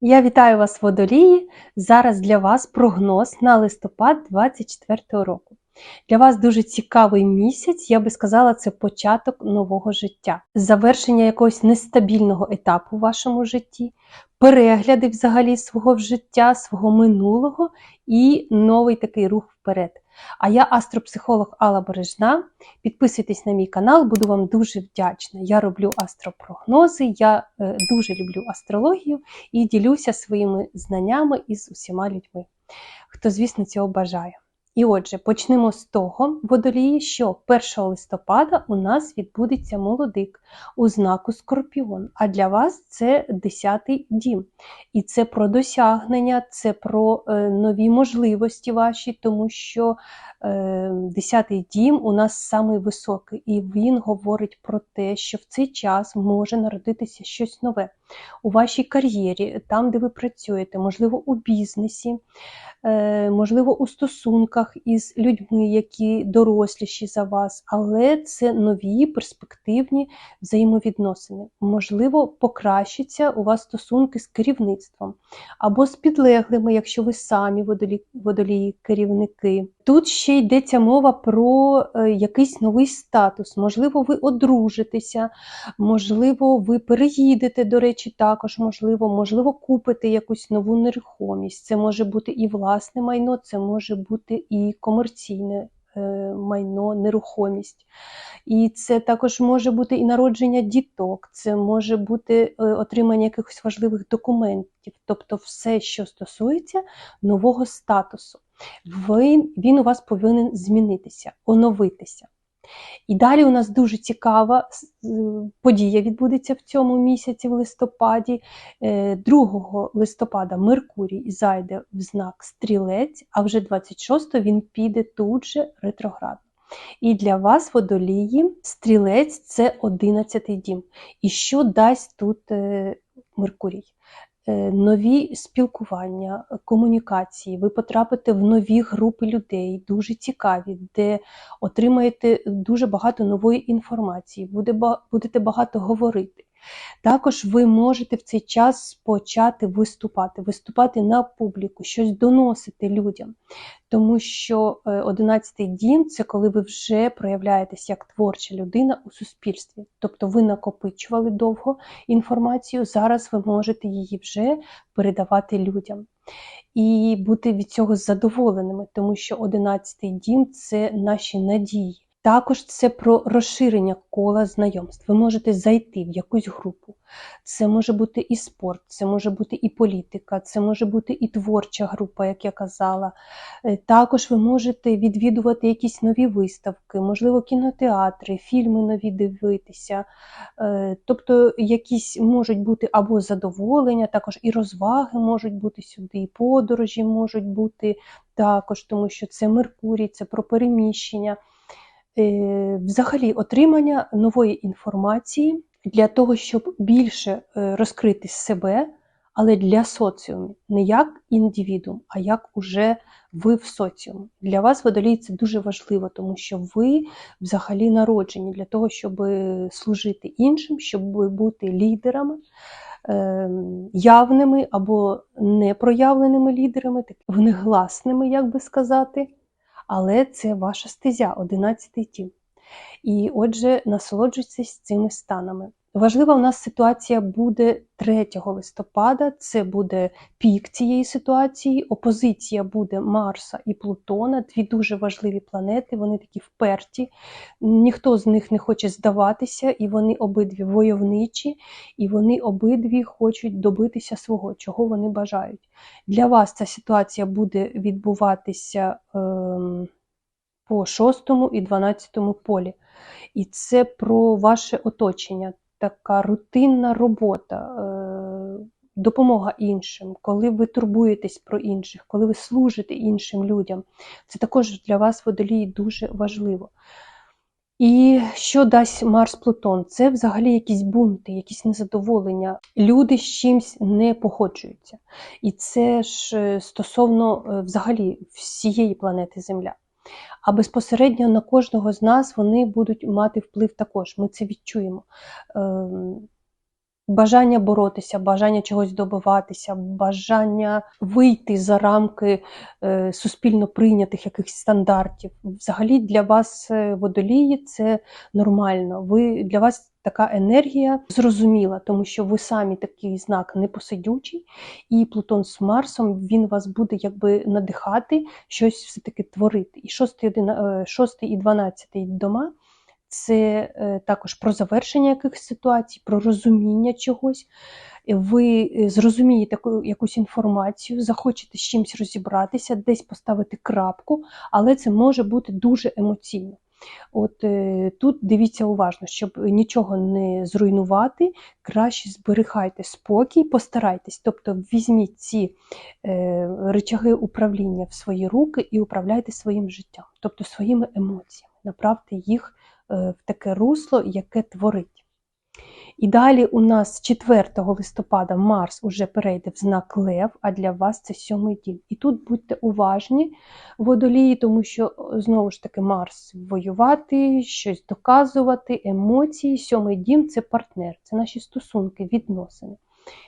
Я вітаю вас, водолії. Зараз для вас прогноз на листопад 2024 року. Для вас дуже цікавий місяць, я би сказала, це початок нового життя, завершення якогось нестабільного етапу в вашому житті, перегляди взагалі свого життя, свого минулого і новий такий рух вперед. А я астропсихолог Алла Бережна. Підписуйтесь на мій канал, буду вам дуже вдячна. Я роблю астропрогнози, я е, дуже люблю астрологію і ділюся своїми знаннями із усіма людьми, хто, звісно, цього бажає. І отже, почнемо з того, водолії, що 1 листопада у нас відбудеться молодик у знаку Скорпіон. А для вас це 10-й дім. І це про досягнення, це про е, нові можливості ваші, тому що е, 10-й дім у нас самий високий, і він говорить про те, що в цей час може народитися щось нове у вашій кар'єрі, там, де ви працюєте, можливо, у бізнесі, е, можливо, у стосунках із людьми, які доросліші за вас, але це нові перспективні взаємовідносини. Можливо, покращаться у вас стосунки з керівництвом або з підлеглими, якщо ви самі водолі, водолії керівники. Тут ще йдеться мова про е, якийсь новий статус. Можливо, ви одружитеся, можливо, ви переїдете, до речі, також можливо, можливо, купите якусь нову нерухомість. Це може бути і власне майно, це може бути і комерційне е, майно, нерухомість. І це також може бути і народження діток, це може бути е, отримання якихось важливих документів, тобто все, що стосується нового статусу. Він, він у вас повинен змінитися, оновитися. І далі у нас дуже цікава подія відбудеться в цьому місяці, в листопаді. 2 е, листопада Меркурій зайде в знак стрілець, а вже 26 він піде тут же ретроградно. І для вас, водолії, стрілець це 11 дім. І що дасть тут е, Меркурій? Е, нові спілкування, комунікації, ви потрапите в нові групи людей, дуже цікаві, де отримаєте дуже багато нової інформації, будете багато говорити. Також ви можете в цей час почати виступати, виступати на публіку, щось доносити людям. Тому що 11-й дім це коли ви вже проявляєтесь як творча людина у суспільстві. Тобто ви накопичували довго інформацію, зараз ви можете її вже передавати людям. І бути від цього задоволеними, тому що 11-й дім це наші надії. Також це про розширення кола знайомств. Ви можете зайти в якусь групу. Це може бути і спорт, це може бути і політика, це може бути і творча група, як я казала. Е, також ви можете відвідувати якісь нові виставки, можливо, кінотеатри, фільми нові дивитися. Е, тобто якісь можуть бути або задоволення, також і розваги можуть бути сюди, і подорожі можуть бути також, тому що це Меркурій, це про переміщення. Е, взагалі отримання нової інформації для того, щоб більше е, розкрити себе, але для соціуму, не як індивідум, а як уже ви в соціумі. Для вас водолій це дуже важливо, тому що ви взагалі народжені для того, щоб служити іншим, щоб бути лідерами. Явними або непроявленими лідерами, внегласними, як би сказати, але це ваша стезя, 11 тім. І отже, насолоджуйтесь цими станами. Важлива у нас ситуація буде 3 листопада, це буде пік цієї ситуації. Опозиція буде Марса і Плутона, дві дуже важливі планети, вони такі вперті, ніхто з них не хоче здаватися, і вони обидві войовничі, і вони обидві хочуть добитися свого, чого вони бажають. Для вас ця ситуація буде відбуватися. Е по 6 і 12 полі. І це про ваше оточення така рутинна робота, е, допомога іншим, коли ви турбуєтесь про інших, коли ви служите іншим людям. Це також для вас водолій дуже важливо. І що дасть Марс Плутон? Це взагалі якісь бунти, якісь незадоволення. Люди з чимсь не погоджуються. І це ж е, стосовно е, взагалі всієї планети Земля а безпосередньо на кожного з нас вони будуть мати вплив також. Ми це відчуємо. Ем, Бажання боротися, бажання чогось добиватися, бажання вийти за рамки е, суспільно прийнятих якихось стандартів. Взагалі для вас е, водолії це нормально. Ви для вас така енергія зрозуміла, тому що ви самі такий знак непосидючий, і Плутон з Марсом він вас буде якби надихати щось все-таки творити. І 6, 6 і 12 дома це е, також про завершення якихось ситуацій, про розуміння чогось. Ви е, зрозумієте якусь інформацію, захочете з чимось розібратися, десь поставити крапку, але це може бути дуже емоційно. От е, тут дивіться уважно, щоб нічого не зруйнувати, краще зберігайте спокій, постарайтесь, тобто візьміть ці е, речаги управління в свої руки і управляйте своїм життям, тобто своїми емоціями, направте їх Е, в таке русло, яке творить. І далі у нас 4 листопада Марс уже перейде в знак Лев, а для вас це сьомий дім. І тут будьте уважні водолії, тому що, знову ж таки, Марс воювати, щось доказувати, емоції. Сьомий дім це партнер, це наші стосунки, відносини.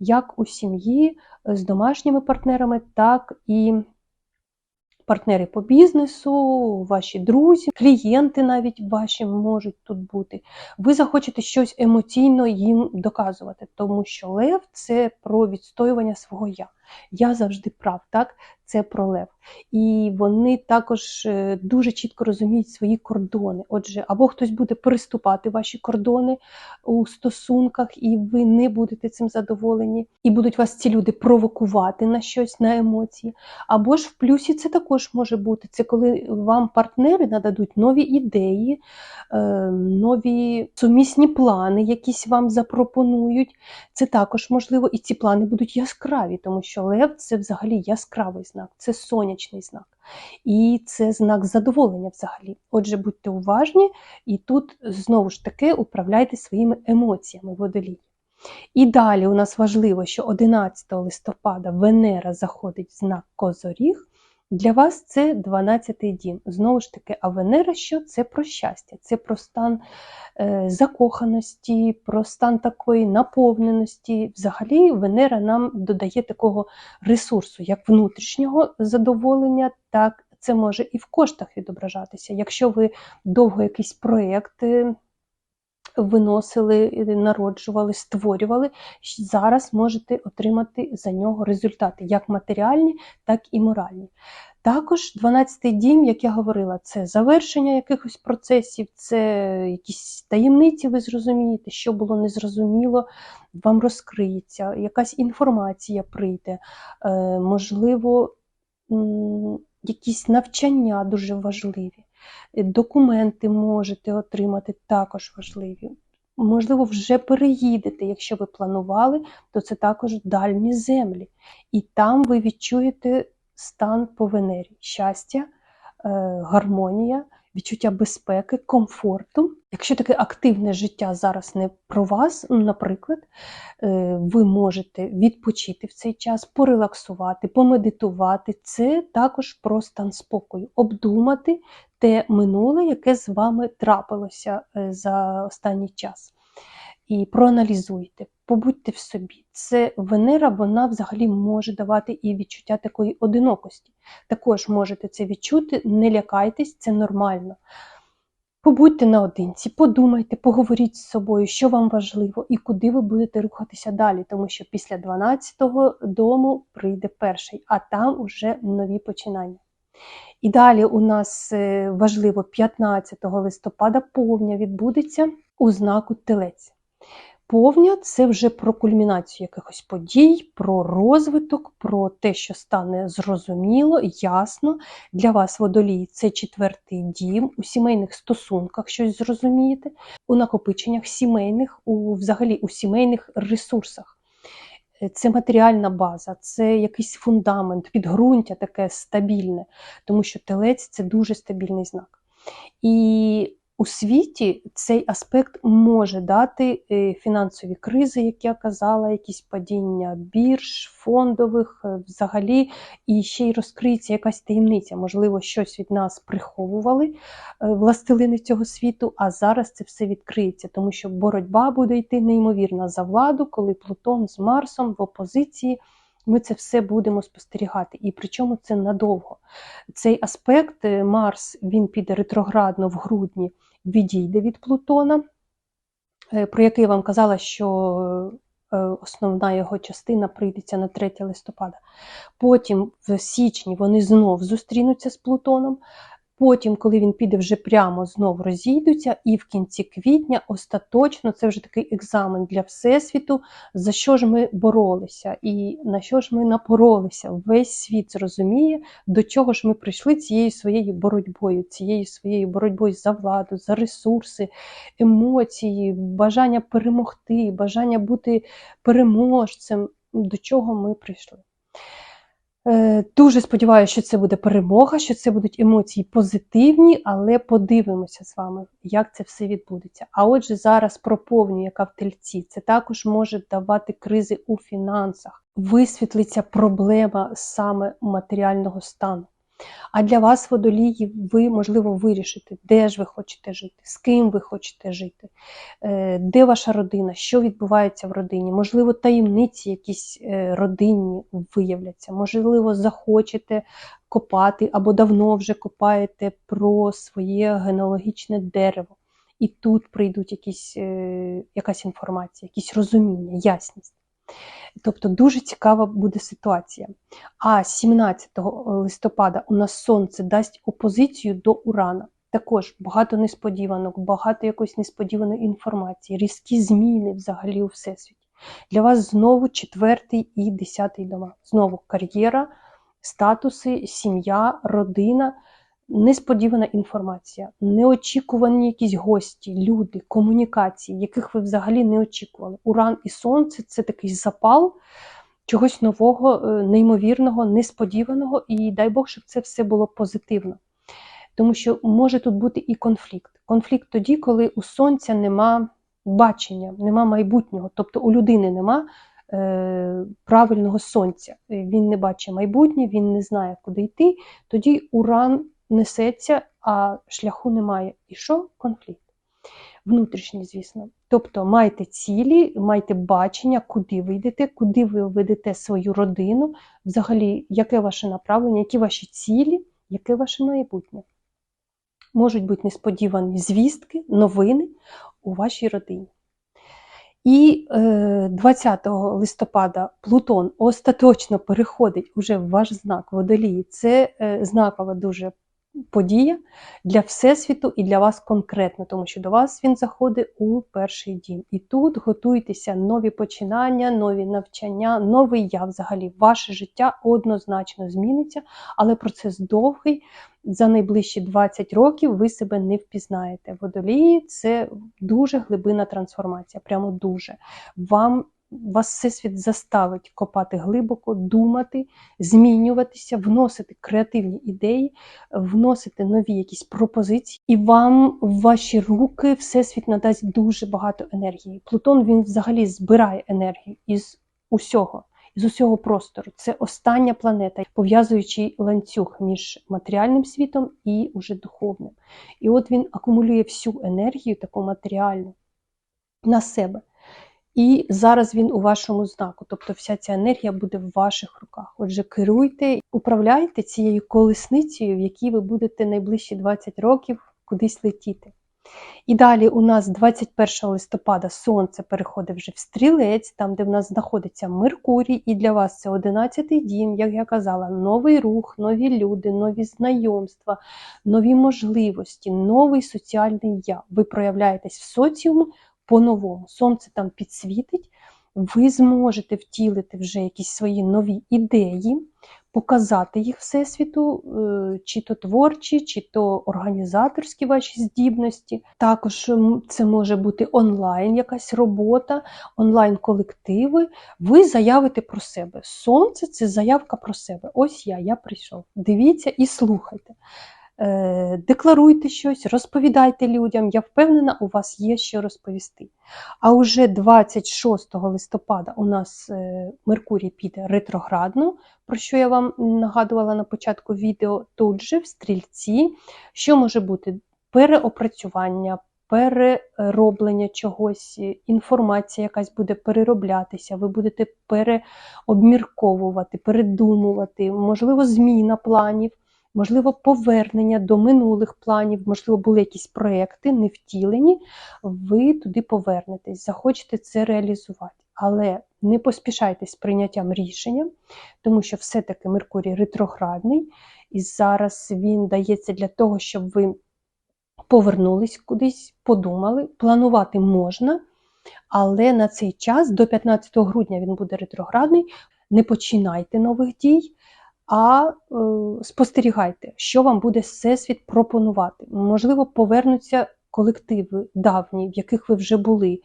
Як у сім'ї з домашніми партнерами, так і партнери по бізнесу, ваші друзі, клієнти навіть ваші можуть тут бути. Ви захочете щось емоційно їм доказувати, тому що лев це про відстоювання свого я. Я завжди прав, так? Це про лев. І вони також е, дуже чітко розуміють свої кордони. Отже, або хтось буде переступати ваші кордони у стосунках, і ви не будете цим задоволені, і будуть вас ці люди провокувати на щось, на емоції. Або ж в плюсі це також може бути. Це коли вам партнери нададуть нові ідеї, е, нові сумісні плани, якісь вам запропонують. Це також можливо, і ці плани будуть яскраві, тому що лев це взагалі яскравий знак, це сонячний знак. І це знак задоволення взагалі. Отже, будьте уважні, і тут знову ж таки управляйте своїми емоціями водолій. І далі у нас важливо, що 11 листопада Венера заходить в знак Козоріг, для вас це 12-й дім. Знову ж таки, а Венера що? Це про щастя, це про стан е, закоханості, про стан такої наповненості. Взагалі, Венера нам додає такого ресурсу, як внутрішнього задоволення, так це може і в коштах відображатися. Якщо ви довго якийсь проєкт е, виносили, народжували, створювали, зараз можете отримати за нього результати, як матеріальні, так і моральні. Також 12-й дім, як я говорила, це завершення якихось процесів, це якісь таємниці, ви зрозумієте, що було незрозуміло, вам розкриється, якась інформація прийде, е, можливо, якісь навчання дуже важливі. Документи можете отримати також важливі. Можливо, вже переїдете, якщо ви планували, то це також дальні землі. І там ви відчуєте стан по Венері, щастя, е, гармонія, відчуття безпеки, комфорту. Якщо таке активне життя зараз не про вас, ну, наприклад, е, ви можете відпочити в цей час, порелаксувати, помедитувати. Це також про стан спокою, обдумати те минуле, яке з вами трапилося е, за останній час. І проаналізуйте, побудьте в собі. Це Венера, вона взагалі може давати і відчуття такої одинокості. Також можете це відчути, не лякайтесь, це нормально. Побудьте наодинці, подумайте, поговоріть з собою, що вам важливо і куди ви будете рухатися далі, тому що після 12-го дому прийде перший, а там уже нові починання. І далі у нас е, важливо 15 листопада повня відбудеться у знаку Телець. Повня це вже про кульмінацію якихось подій, про розвиток, про те, що стане зрозуміло, ясно. Для вас водолій це четвертий дім, у сімейних стосунках щось зрозумієте, у накопиченнях сімейних, у взагалі у сімейних ресурсах. Це матеріальна база, це якийсь фундамент, підґрунтя таке стабільне, тому що телець це дуже стабільний знак. І у світі цей аспект може дати е, фінансові кризи, як я казала, якісь падіння бірж, фондових, е, взагалі, і ще й розкриється якась таємниця. Можливо, щось від нас приховували е, властелини цього світу, а зараз це все відкриється, тому що боротьба буде йти неймовірна за владу, коли Плутон з Марсом в опозиції. Ми це все будемо спостерігати. І причому це надовго. Цей аспект Марс він піде ретроградно в грудні відійде від Плутона, е, про який я вам казала, що е, основна його частина прийдеться на 3 листопада. Потім в січні вони знов зустрінуться з Плутоном. Потім, коли він піде вже прямо, знов розійдуться, і в кінці квітня остаточно це вже такий екзамен для Всесвіту, за що ж ми боролися і на що ж ми напоролися. Весь світ зрозуміє, до чого ж ми прийшли цією своєю боротьбою, цією своєю боротьбою за владу, за ресурси, емоції, бажання перемогти, бажання бути переможцем, до чого ми прийшли. Е, дуже сподіваюся, що це буде перемога, що це будуть емоції позитивні, але подивимося з вами, як це все відбудеться. А отже, зараз про повню, яка в тельці, це також може давати кризи у фінансах, висвітлиться проблема саме матеріального стану. А для вас, водолії, ви, можливо, вирішите, де ж ви хочете жити, з ким ви хочете жити, е, де ваша родина, що відбувається в родині. Можливо, таємниці якісь е, родинні виявляться, можливо, захочете копати або давно вже копаєте про своє генеалогічне дерево. І тут прийдуть якісь, е, якась інформація, якісь розуміння, ясність. Тобто дуже цікава буде ситуація. А 17 листопада у нас сонце дасть опозицію до Урана. Також багато несподіванок, багато якоїсь несподіваної інформації, різкі зміни взагалі у всесвіті. Для вас знову четвертий і десятий дома. Знову кар'єра, статуси, сім'я, родина несподівана інформація, неочікувані якісь гості, люди, комунікації, яких ви взагалі не очікували. Уран і сонце це такий запал чогось нового, е, неймовірного, несподіваного, і дай Бог, щоб це все було позитивно. Тому що може тут бути і конфлікт. Конфлікт тоді, коли у сонця нема бачення, нема майбутнього, тобто у людини нема е, правильного сонця. Він не бачить майбутнє, він не знає, куди йти. Тоді уран несеться, а шляху немає. І що? Конфлікт. Внутрішній, звісно. Тобто майте цілі, майте бачення, куди ви йдете, куди ви ведете свою родину, взагалі, яке ваше направлення, які ваші цілі, яке ваше майбутнє. Можуть бути несподівані звістки, новини у вашій родині. І 20 е, листопада Плутон остаточно переходить уже в ваш знак водолії. Це е, знакова дуже подія для Всесвіту і для вас конкретно, тому що до вас він заходить у перший дім. І тут готуйтеся нові починання, нові навчання, новий я взагалі. Ваше життя однозначно зміниться, але процес довгий. За найближчі 20 років ви себе не впізнаєте. Водолії це дуже глибина трансформація, прямо дуже. Вам вас всесвіт заставить копати глибоко, думати, змінюватися, вносити креативні ідеї, вносити нові якісь пропозиції, і вам в ваші руки всесвіт надасть дуже багато енергії. Плутон він взагалі збирає енергію із усього. З усього простору це остання планета, пов'язуючий ланцюг між матеріальним світом і уже духовним. І от він акумулює всю енергію, таку матеріальну, на себе. І зараз він у вашому знаку, тобто вся ця енергія буде в ваших руках. Отже, керуйте, управляйте цією колесницею, в якій ви будете найближчі 20 років кудись летіти. І далі у нас 21 листопада сонце переходить вже в стрілець, там, де в нас знаходиться Меркурій, і для вас це 11-й дім, як я казала, новий рух, нові люди, нові знайомства, нові можливості, новий соціальний я. Ви проявляєтесь в соціуму по-новому. Сонце там підсвітить, ви зможете втілити вже якісь свої нові ідеї, показати їх Всесвіту, е, чи то творчі, чи то організаторські ваші здібності. Також це може бути онлайн, якась робота, онлайн-колективи. Ви заявите про себе. Сонце це заявка про себе. Ось я, я прийшов. Дивіться і слухайте. Е, декларуйте щось, розповідайте людям. Я впевнена, у вас є що розповісти. А уже 26 листопада у нас е, Меркурій піде ретроградно, про що я вам нагадувала на початку відео. Тут же в стрільці, що може бути переопрацювання, перероблення чогось, інформація якась буде перероблятися, ви будете переобмірковувати, передумувати, можливо, зміна планів, можливо, повернення до минулих планів, можливо, були якісь проекти не втілені, ви туди повернетесь, захочете це реалізувати. Але не поспішайте з прийняттям рішення, тому що все-таки Меркурій ретроградний, і зараз він дається для того, щоб ви повернулись кудись, подумали. Планувати можна, але на цей час, до 15 грудня, він буде ретроградний. Не починайте нових дій, а е, спостерігайте, що вам буде Всесвіт пропонувати. Можливо, повернуться колективи давні, в яких ви вже були,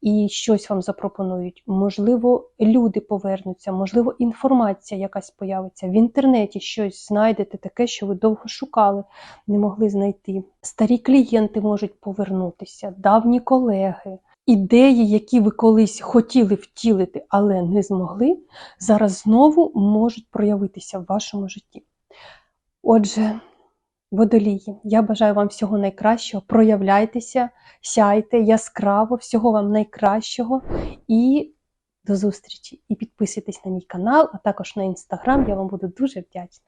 і щось вам запропонують. Можливо, люди повернуться, можливо, інформація якась появиться. В інтернеті щось знайдете таке, що ви довго шукали, не могли знайти. Старі клієнти можуть повернутися, давні колеги. Ідеї, які ви колись хотіли втілити, але не змогли, зараз знову можуть проявитися в вашому житті. Отже, водолії, я бажаю вам всього найкращого. Проявляйтеся, сяйте яскраво, всього вам найкращого і до зустрічі! І підписуйтесь на мій канал, а також на інстаграм. Я вам буду дуже вдячна.